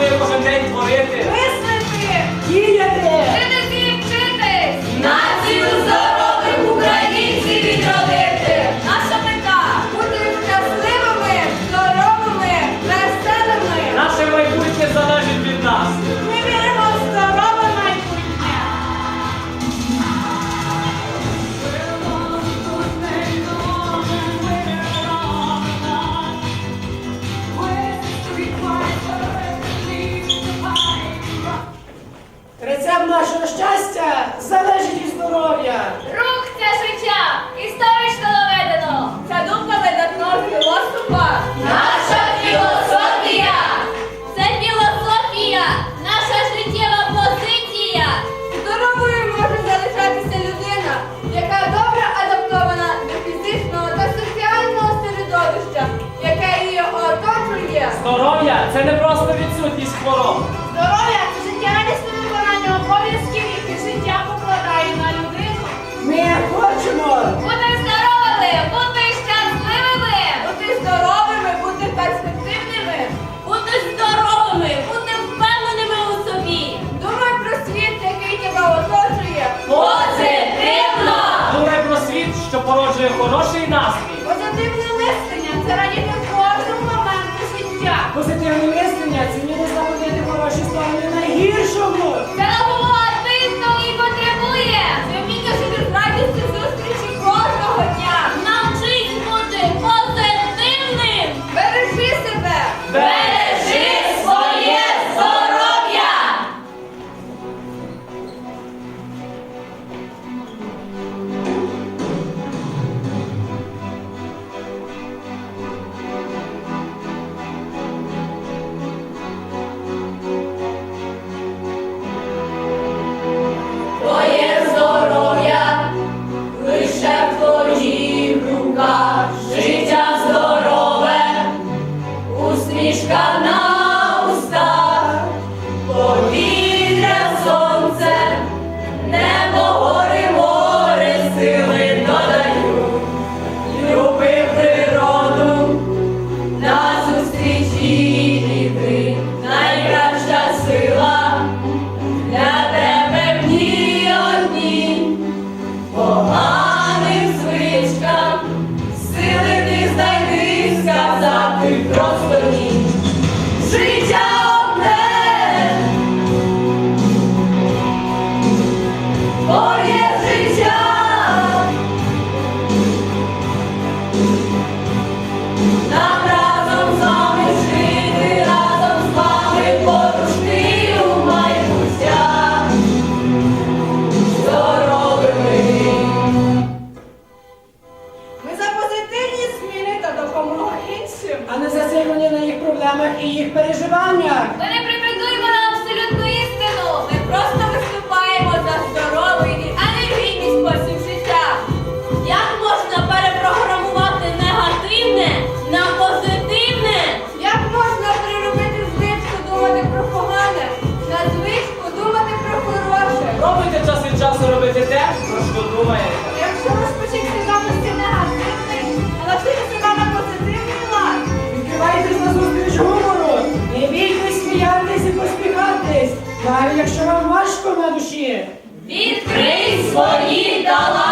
José José Morete. Здоров'я це не просто відсутність хвороб. Здоров'я university свої дала.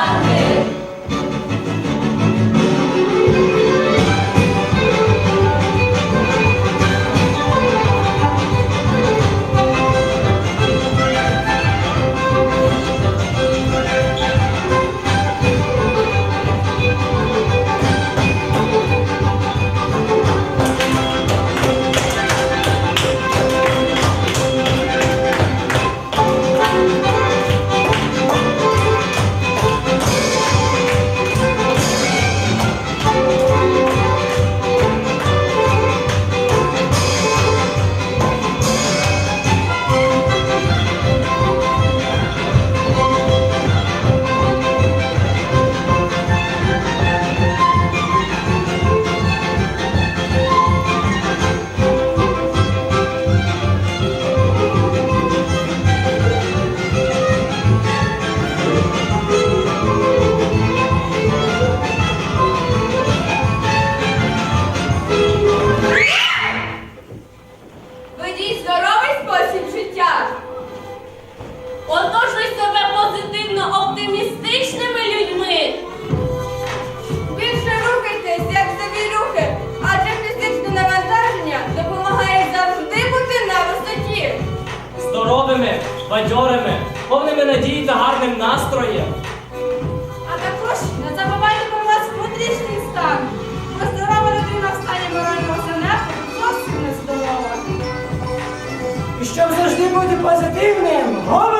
щасливими, бадьорими, повними надії та гарним настроєм. А також не забувайте про вас внутрішній стан. Бо здорова людина в стані морального занепаду зовсім не здорова. І щоб завжди бути позитивним, говоримо.